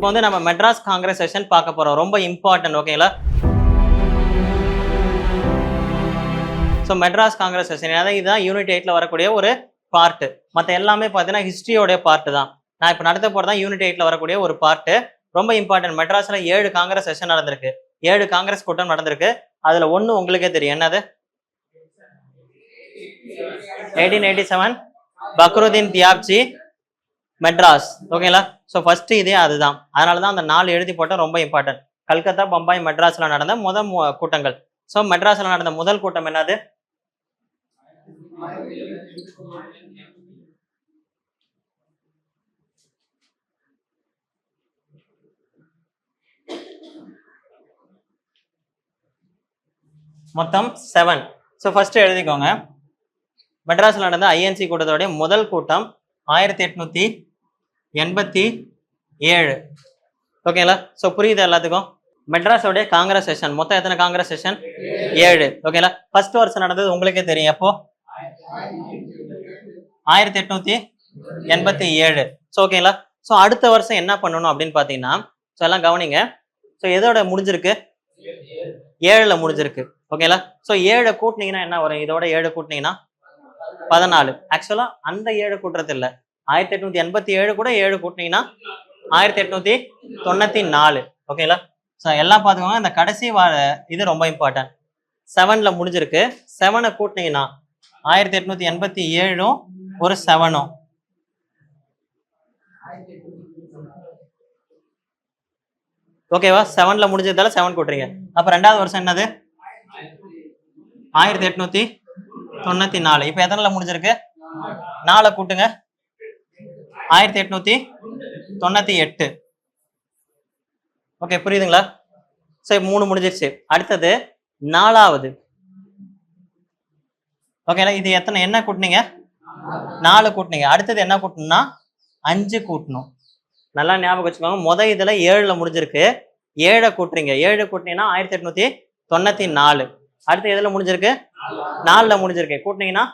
இப்போ வந்து நம்ம மெட்ராஸ் காங்கிரஸ் செஷன் பார்க்க போகிறோம் ரொம்ப இம்பார்ட்டன்ட் ஓகேங்களா ஸோ மெட்ராஸ் காங்கிரஸ் செஷன் அதாவது இதுதான் யூனிட் எயிட்டில் வரக்கூடிய ஒரு பார்ட்டு மற்ற எல்லாமே பார்த்தீங்கன்னா ஹிஸ்ட்ரியோடைய பார்ட்டு தான். நான் இப்போ நடத்த போகிறது தான் யூனிட் எயிட்டில் வரக்கூடிய ஒரு பார்ட்டு ரொம்ப இம்பார்ட்டன்ட் மெட்ராஸில் ஏழு காங்கிரஸ் செஷன் நடந்திருக்கு. ஏழு காங்கிரஸ் கூட்டம் நடந்திருக்கு. அதில் ஒன்று உங்களுக்கே தெரியும். என்னது? Eighteen eighty seven Badruddin Tyabji. Madras ஓகேங்களா ஸோ ஃபர்ஸ்ட் இதே அதுதான். அதனால தான் அந்த நாலு எழுதி போட்டால் ரொம்ப இம்பார்ட்டன்ட் கல்கத்தா பம்பாய் மெட்ராஸில் நடந்த முதல் கூட்டங்கள். ஸோ மெட்ராஸில் நடந்த முதல் கூட்டம் என்னது? மொத்தம் செவன் ஸோ ஃபர்ஸ்ட் எழுதிக்கோங்க. மெட்ராஸில் நடந்த ஐஎன்சி கூட்டத்தோடைய முதல் கூட்டம் ஆயிரத்தி எட்நூத்தி எண்பத்தி ஏழு. ஓகேங்களா ஸோ புரியுது எல்லாத்துக்கும்? மெட்ராஸோடைய காங்கிரஸ் செஷன் மொத்தம் எத்தனை காங்கிரஸ் செஷன் ஏழு. ஓகேங்களா ஃபர்ஸ்ட் வருஷம் நடந்தது உங்களுக்கே தெரியும். எப்போ? ஆயிரத்தி எட்நூத்தி எண்பத்தி ஏழு. ஸோ ஓகேங்களா ஸோ அடுத்த வருஷம் என்ன பண்ணணும் அப்படின்னு பார்த்தீங்கன்னா ஸோ எல்லாம் கவனிங்க. ஸோ எதோட முடிஞ்சிருக்கு? ஏழில் முடிஞ்சிருக்கு. ஓகேங்களா ஸோ ஏழை கூட்டினீங்கன்னா என்ன வரும்? இதோட ஏழு கூட்டினீங்கன்னா பதினாலு. ஆக்சுவலாக அந்த ஏழு கூட்டுறது இல்லை. ஆயிரத்தி எட்நூத்தி எண்பத்தி ஏழு கூட ஏழு கூட்டினீங்கன்னா ஆயிரத்தி எட்நூத்தி தொண்ணூத்தி நாலு. ஓகேங்களா? ஸோ எல்லாம் பார்த்துக்கோங்க. இந்த கடைசி வார இது ரொம்ப இம்பார்ட்டன்ட் செவன்ல முடிஞ்சிருக்கு. செவனை கூட்டினீங்கன்னா ஆயிரத்தி எட்நூத்தி எண்பத்தி ஏழும் ஒரு செவனும் ஓகேவா? செவன்ல முடிஞ்சதால செவன் கூட்டுறீங்க. அப்ப ரெண்டாவது வருஷம் என்னது? ஆயிரத்தி எட்நூத்தி தொண்ணூத்தி நாலு. இப்ப எத்தனைல முடிஞ்சிருக்கு? நாலை கூட்டுங்க. ஆயிரத்தி எட்நூத்தி தொண்ணூத்தி எட்டு. ஓகே புரியுதுங்களா? சரி மூணு முடிஞ்சிருச்சு. அடுத்தது நாலாவது. ஓகேங்களா இது எத்தனை என்ன கூட்டினீங்க? நாலு கூட்டினீங்க. அடுத்தது என்ன கூட்டணும்னா அஞ்சு கூட்டணும் நல்லா ஞாபகம் வச்சுக்கோங்க. முத இதில் ஏழில் முடிஞ்சிருக்கு. ஏழை கூட்டுறீங்க. ஏழு கூட்டினீங்கன்னா ஆயிரத்தி எட்நூத்தி தொண்ணூத்தி நாலு. அடுத்து எதில் முடிஞ்சிருக்கு? நாலில் முடிஞ்சிருக்கு. கூட்டினீங்கன்னா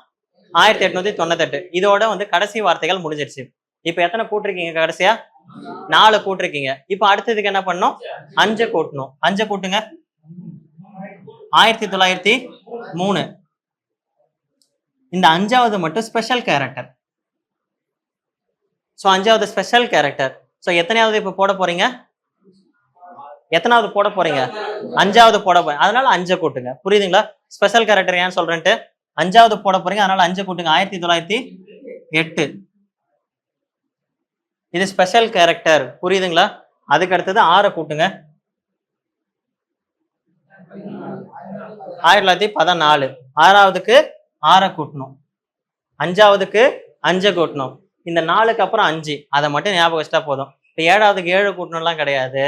ஆயிரத்தி எட்நூத்தி தொண்ணூத்தெட்டு. இதோட வந்து கடைசி வார்த்தைகள் முடிஞ்சிருச்சு. இப்ப எத்தனை கூட்டிருக்கீங்க கடைசியா? நாலு கூட்டிருக்கீங்க இப்ப அடுத்ததுக்கு என்ன பண்ணணும்? அஞ்சு கூட்டணும். அஞ்சு கூட்டுங்க. ஆயிரத்தி தொள்ளாயிரத்தி மூணு. இந்த அஞ்சாவது மட்டும் ஸ்பெஷல் கேரக்டர் ஸோ அஞ்சாவது ஸ்பெஷல் கேரக்டர் ஸோ எத்தனையாவது இப்போ போட போறீங்க? எத்தனாவது போட போறீங்க? அஞ்சாவது போட போறீங்க. அதனால அஞ்சை கூட்டுங்க. புரியுதுங்களா? ஸ்பெஷல் கேரக்டர் ஏன் சொல்றேன்ட்டு? அஞ்சாவது போட போறீங்க. அதனால அஞ்சு கூட்டுங்க. ஆயிரத்தி தொள்ளாயிரத்தி எட்டு. இது ஸ்பெஷல் கேரக்டர் புரியுதுங்களா? அதுக்கு அடுத்தது ஆறை கூட்டுங்க. ஆயிரத்தி தொள்ளாயிரத்தி பதினாலு. ஆறாவதுக்கு ஆறை கூட்டணும். அஞ்சாவதுக்கு அஞ்சை கூட்டணும். இந்த நாலுக்கு அப்புறம் அஞ்சு. அதை மட்டும் ஞாபகம் வச்சுட்டா போதும். இப்போ ஏழாவதுக்கு ஏழு கூட்டணும்லாம் கிடையாது.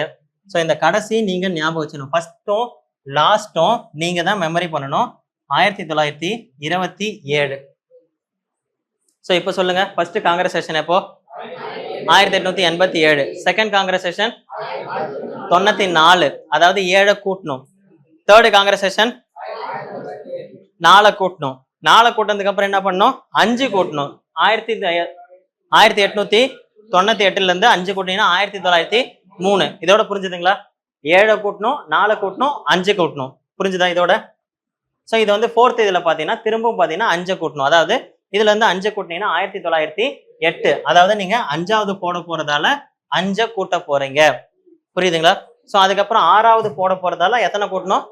ஸோ இந்த கடைசி நீங்கள் ஞாபகம் வச்சுக்கணும். ஃபஸ்ட்டும் லாஸ்ட்டும் நீங்கள் தான் மெமரி பண்ணணும். ஆயிரத்தி தொள்ளாயிரத்தி இருபத்தி ஏழு. ஸோ இப்போ சொல்லுங்கள் ஃபஸ்ட்டு காங்கிரஸ் செஷன் எப்போ? ஆயிரத்தி எட்நூத்தி எண்பத்தி ஏழு. செகண்ட் காங்கிரஸ் செஷன் தொண்ணூத்தி நாலு. அதாவது ஏழை கூட்டணும். தேர்டு காங்கிரஸ் செஷன் நாலை கூட்டணும். நாலை கூட்டினதுக்கு அப்புறம் என்ன பண்ணணும்? அஞ்சு கூட்டணும். ஆயிரத்தி ஆயிரத்தி எட்நூத்தி தொண்ணூத்தி எட்டுல இருந்து அஞ்சு கூட்டினீங்கன்னா ஆயிரத்தி தொள்ளாயிரத்தி மூணு. இதோட புரிஞ்சுதுங்களா? ஏழை கூட்டணும் நாலை கூட்டணும் அஞ்சு கூட்டணும். புரிஞ்சுதா இதோட? ஸோ இது வந்து ஃபோர்த் இதுல பாத்தீங்கன்னா திரும்பவும் பாத்தீங்கன்னா அஞ்சு கூட்டணும். அதாவது இதுல இருந்து அஞ்சு கூட்டினீங்கன்னா ஆயிரத்தி தொள்ளாயிரத்தி எட்டு. அதாவது நீங்க அஞ்சாவது போட போறதால அஞ்சை கூட்ட போறீங்க. புரியுதுங்களா? ஸோ அதுக்கப்புறம் ஆறாவது போட போறதால எத்தனை கூட்டணும்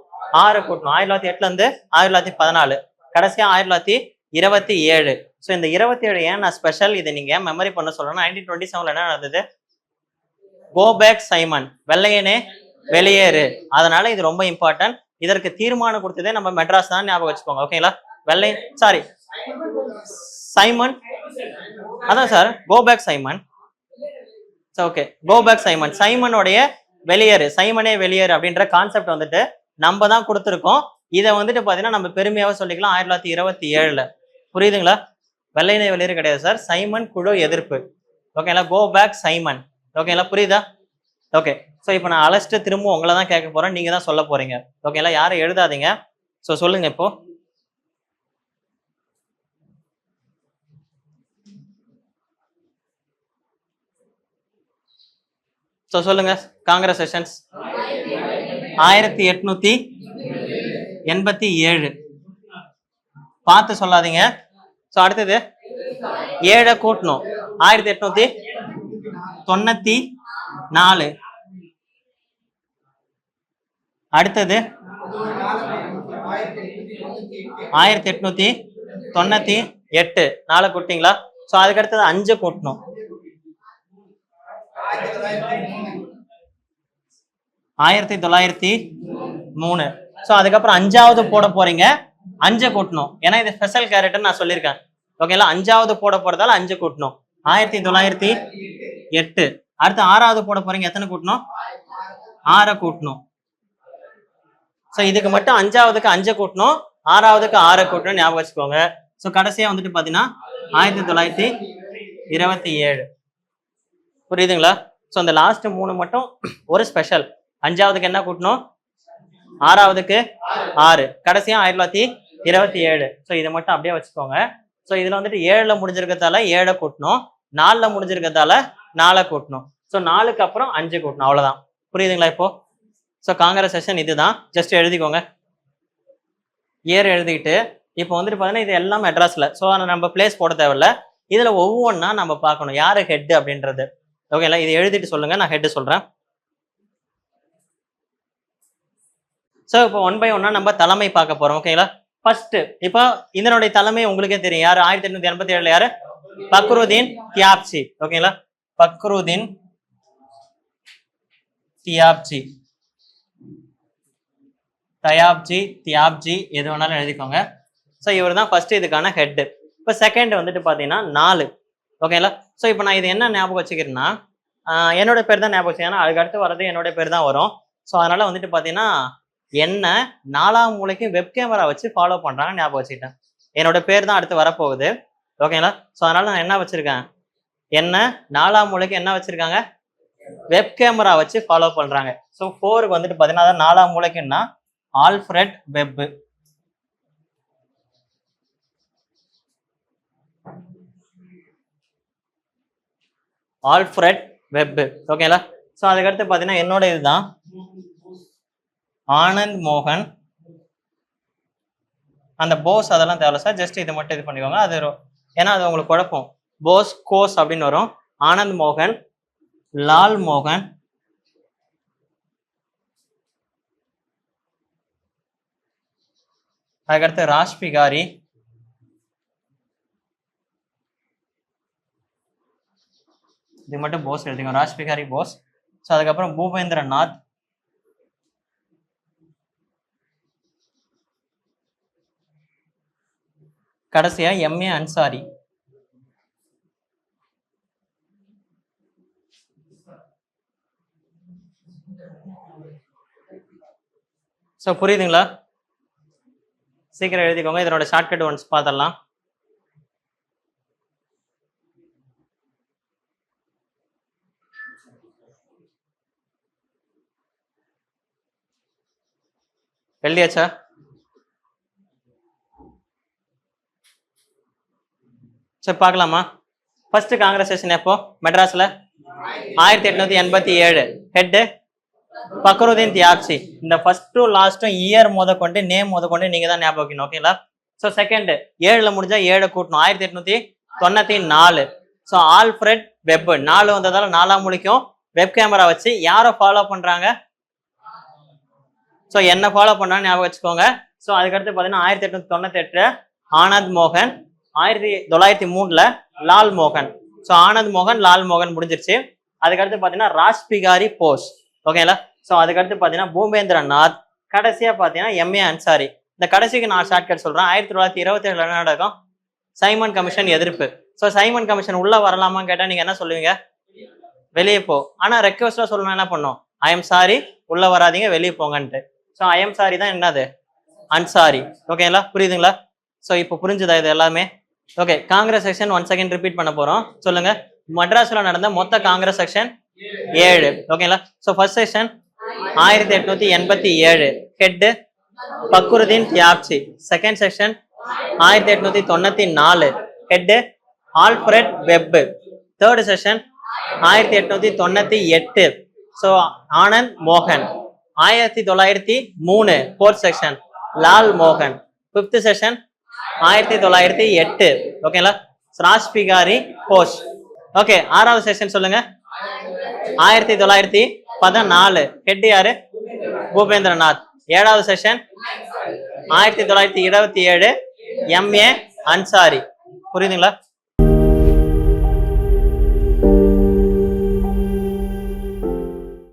ஆறு கூட்டணும் ஆயிரத்தி தொள்ளாயிரத்தி எட்டுல இருந்து ஆயிரத்தி தொள்ளாயிரத்தி பதினாலு. கடைசியா ஆயிரத்தி தொள்ளாயிரத்தி இருபத்தி ஏழு. ஸோ இந்த இருபத்தி ஏழு ஏன் நான் ஸ்பெஷல் இதை நீங்க மெமரி பண்ண சொல்றேன் நைன்டீன் டுவெண்ட்டி செவன்ல என்ன நடந்தது? கோ பேக் சைமன் வெள்ளையனே வெளியேறு. அதனால இது ரொம்ப இம்பார்ட்டன்ட் இதற்கு தீர்மானம் கொடுத்ததே நம்ம மெட்ராஸ் தான் ஞாபகம் வச்சுக்கோங்க. ஓகேங்களா வெள்ளை சாரி சைமன் அதான் sir go back Simon okay go back Simon சைமனுடைய வெளியேறு சைமனே வெளியேறு அப்படின்ற கான்செப்ட் வந்துட்டு நம்ம தான் கொடுத்துருக்கோம். இதை வந்துட்டு பார்த்தீங்கன்னா நம்ம பெருமையாக சொல்லிக்கலாம். ஆயிரத்தி தொள்ளாயிரத்தி இருபத்தி ஏழுல. புரியுதுங்களா? வெள்ளையினை வெளியேறு கிடையாது சார். சைமன் குழு எதிர்ப்பு. ஓகேங்களா கோ பேக் சைமன் ஓகேங்களா புரியுதா? ஓகே ஸோ இப்போ நான் அழைச்சிட்டு திரும்ப உங்களை தான் கேட்க போகிறேன் நீங்கள் தான் சொல்ல போறீங்க. ஓகேங்களா யாரும் எழுதாதீங்க. ஸோ சொல்லுங்கள் இப்போது ஸோ சொல்லுங்க. காங்கிரஸ் செஷன்ஸ் ஆயிரத்தி எட்நூத்தி எண்பத்தி ஏழு. பார்த்து சொல்லாதீங்க. ஸோ அடுத்தது. ஏழை கூட்டணும். ஆயிரத்தி எட்நூத்தி தொண்ணூத்தி நாலு. அடுத்தது. ஆயிரத்தி எட்நூத்தி தொண்ணூத்தி எட்டு. நாலு கூட்டிங்களா? ஸோ அதுக்கு அடுத்தது அஞ்சு கூட்டணும். ஆயிரத்தி தொள்ளாயிரத்தி மூணு. ஸோ அதுக்கப்புறம் அஞ்சாவது போட போறீங்க. அஞ்சை கூட்டணும். ஏன்னா இது ஸ்பெஷல் கேரக்டர் நான் சொல்லியிருக்கேன். ஓகேங்களா அஞ்சாவது போட போறதால அஞ்சு கூட்டணும். ஆயிரத்தி தொள்ளாயிரத்தி எட்டு. அடுத்து ஆறாவது போட போறீங்க. எத்தனை கூட்டணும்? ஆறை கூட்டணும். ஸோ இதுக்கு மட்டும் அஞ்சாவதுக்கு அஞ்சை கூட்டணும். ஆறாவதுக்கு ஆறை கூட்டணும் ஞாபகம் வச்சுக்கோங்க. ஸோ கடைசியா வந்துட்டு பார்த்தீங்கன்னா ஆயிரத்தி தொள்ளாயிரத்தி இருபத்தி ஏழு. புரியுதுங்களா? ஸோ அந்த லாஸ்ட் மூணு மட்டும் ஒரு ஸ்பெஷல் அஞ்சாவதுக்கு என்ன கூட்டணும் ஆறாவதுக்கு ஆறு. கடைசியாக ஆயிரத்தி தொள்ளாயிரத்தி இருபத்தி ஏழு. ஸோ இதை மட்டும் அப்படியே வச்சுக்கோங்க. ஸோ இதில் வந்துட்டு ஏழில் முடிஞ்சிருக்கிறதால ஏழை கூட்டணும் நாலில் முடிஞ்சிருக்கிறதால நாலை கூட்டணும் ஸோ நாலுக்கு அப்புறம் அஞ்சு கூட்டணும் அவ்வளோதான் புரியுதுங்களா இப்போ? ஸோ காங்கிரஸ் செஷன் இதுதான். ஜஸ்ட் எழுதிக்கோங்க. இயர் எழுதிக்கிட்டு இப்போ வந்துட்டு பார்த்தீங்கன்னா இது எல்லாம் மெட்ராஸில் ஸோ நம்ம பிளேஸ் போட தேவையில்ல. இதில் ஒவ்வொன்றா நம்ம பார்க்கணும். யார் ஹெட் அப்படின்றது. ஓகேங்களா இது எழுதிட்டு சொல்லுங்க. நான் ஹெட்டு சொல்றேன். ஸோ இப்போ ஒன் பை ஒன்னா நம்ம தலைமை பார்க்க போறோம். ஓகேங்களா ஃபர்ஸ்ட் இப்போ இதனுடைய தலைமை உங்களுக்கே தெரியும். யாரு? ஆயிரத்தி எட்நூத்தி எண்பத்தி ஏழுல யாரு? பக்ருதீன் தியாப்சி ஓகேங்களா பக்ருதீன் தியாப்ஜி. தயாப்ஜி தியாப்ஜி எது வேணாலும் எழுதிக்கோங்க. ஸோ இவர் தான் ஃபர்ஸ்ட் இதுக்கான ஹெட்டு இப்போ செகண்ட் வந்துட்டு பார்த்தீங்கன்னா நாலு. ஓகேங்களா ஸோ இப்போ நான் இது என்ன ஞாபகம் வச்சுக்கிறேன்னா என்னோட பேர் தான் ஞாபகம் வச்சுக்கேன் ஏன்னா அதுக்கு அடுத்து வர்றது என்னோட பேர் தான் வரும். ஸோ அதனால் வந்துட்டு பார்த்தீங்கன்னா என்ன நாலாம் மூளைக்கும் வெப் கேமரா வச்சு ஃபாலோ பண்ணுறாங்க ஞாபகம் வச்சுக்கிட்டேன். என்னோட பேர் தான் அடுத்து வரப்போகுது. ஓகேங்களா ஸோ அதனால் நான் என்ன வச்சுருக்கேன்? என்ன நாலாம் மூலைக்கு என்ன வச்சுருக்காங்க? வெப் கேமரா வச்சு ஃபாலோ பண்ணுறாங்க ஸோ ஃபோருக்கு வந்துட்டு பார்த்தீங்கன்னா அதான் நாலாம் மூளைக்குன்னா ஆல்ஃப்ரெட் வெப்பு ஆல்ஃப்ரெட் வெப் ஓகேங்களா? ஸோ அதுக்கடுத்து பார்த்தீங்கன்னா என்னோட இதுதான். ஆனந்த் மோகன். அந்த போஸ் அதெல்லாம் தேவை சார். ஜஸ்ட் இது மட்டும் இது பண்ணிக்கோங்க. அது ஏன்னா அது உங்களுக்கு குழப்பம். போஸ் கோஸ் அப்படின்னு வரும். ஆனந்த் மோகன் லால் மோகன். அதுக்கடுத்து ராஜ் பிகாரி இது மட்டும் போஸ் எழுதிக்கோங்க ராஜ்பிகாரி போஸ் ஸோ அதுக்கப்புறம் பூபேந்திரநாத். கடைசியா எம்ஏ அன்சாரி ஸோ புரியுதுங்களா? சீக்கிரம் எழுதிக்கோங்க. இதனோட ஷார்ட்கட் ஒன்ஸ் பார்த்துடலாம். எழுதியாச்சா சரி பார்க்கலாமா? ஃபர்ஸ்ட் காங்கிரஸ் செஷன் எப்போ? மெட்ராஸ்ல? ஆயிரத்தி எட்நூத்தி எண்பத்தி ஏழு. ஹெட்டு பக்ருதீன் தியாப்சி இந்த ஃபர்ஸ்ட்டும் லாஸ்ட்டும் இயர் முத கொண்டு நேம் முத கொண்டு நீங்க தான் ஞாபகம் வைக்கணும் ஓகேங்களா ஸோ செகண்ட் ஏழுல முடிஞ்சா ஏழு கூட்டணும். ஆயிரத்தி எட்நூத்தி தொண்ணூத்தி நாலு. ஸோ ஆல்ஃப்ரெட் வெப் நாலு வந்ததால நாலாம் முழிக்கும் வெப் கேமரா வச்சு யாரை ஃபாலோ பண்றாங்க? ஸோ என்ன ஃபாலோ பண்ணான்னு ஞாபகம் வச்சுக்கோங்க. ஸோ அதுக்கடுத்து பார்த்தீங்கன்னா ஆயிரத்தி எட்நூத்தி தொண்ணூத்தி எட்டு ஆனந்த் மோகன் ஆயிரத்தி தொள்ளாயிரத்தி மூணுல லால் மோகன். ஸோ ஆனந்த் மோகன் லால் மோகன் முடிஞ்சிருச்சு. அதுக்கடுத்து பார்த்தீங்கன்னா ராஜ்பிகாரி போஸ். ஓகேங்களா ஸோ அதுக்கடுத்து பார்த்தீங்கன்னா பூபேந்திரநாத். கடைசியாக பார்த்தீங்கன்னா எம்ஏ அன்சாரி இந்த கடைசிக்கு நான் ஷார்ட்கட் சொல்கிறேன் ஆயிரத்தி தொள்ளாயிரத்தி இருபத்தி ஏழு என்ன நடக்கும்? சைமன் கமிஷன் எதிர்ப்பு. ஸோ சைமன் கமிஷன் உள்ளே வரலாமான்னு கேட்டால் நீங்கள் என்ன சொல்லுவீங்க? வெளியே போ. ஆனால் ரெக்வஸ்ட்டாக சொல்லணும் என்ன பண்ணும்? ஐ எம் சாரி உள்ளே வராதீங்க வெளியே போங்கன்ட்டு. ஸோ ஐஎம் சாரி தான் என்னது? அன்சாரி ஓகேங்களா புரியுதுங்களா? ஸோ இப்போ புரிஞ்சுதா இது எல்லாமே? Okay Congress section one second repeat பண்ண போகிறோம் சொல்லுங்க. மட்ராஸில் நடந்த மொத்த காங்கிரஸ் செக்ஷன் ஏழு. ஓகேங்களா ஸோ ஃபர்ஸ்ட் செக்ஷன் ஆயிரத்தி எட்நூத்தி எண்பத்தி ஏழு. Head Badruddin Tyabji second section ஆயிரத்தி எட்நூத்தி தொண்ணூத்தி நாலு. Head Alfred Webb. Third session ஆயிரத்தி எட்நூத்தி தொண்ணூத்தி எட்டு. ஸோ ஆனந்த் மோகன். ஆயிரத்தி தொள்ளாயிரத்தி மூணு ஃபோர்த் செக்ஷன் லால் மோகன். ஃபிஃப்த் செஷன் ஆயிரத்தி தொள்ளாயிரத்தி எட்டு. ஓகேங்களா ராஜ்பிகாரி கோஷ். ஓகே ஆறாவது செஷன் சொல்லுங்க. ஆயிரத்தி தொள்ளாயிரத்தி பதினாலு. ஹெட் யாரு? பூபேந்திரநாத். ஏழாவது செஷன் ஆயிரத்தி தொள்ளாயிரத்தி இருபத்தி ஏழு. எம்ஏ அன்சாரி. புரியுதுங்களா?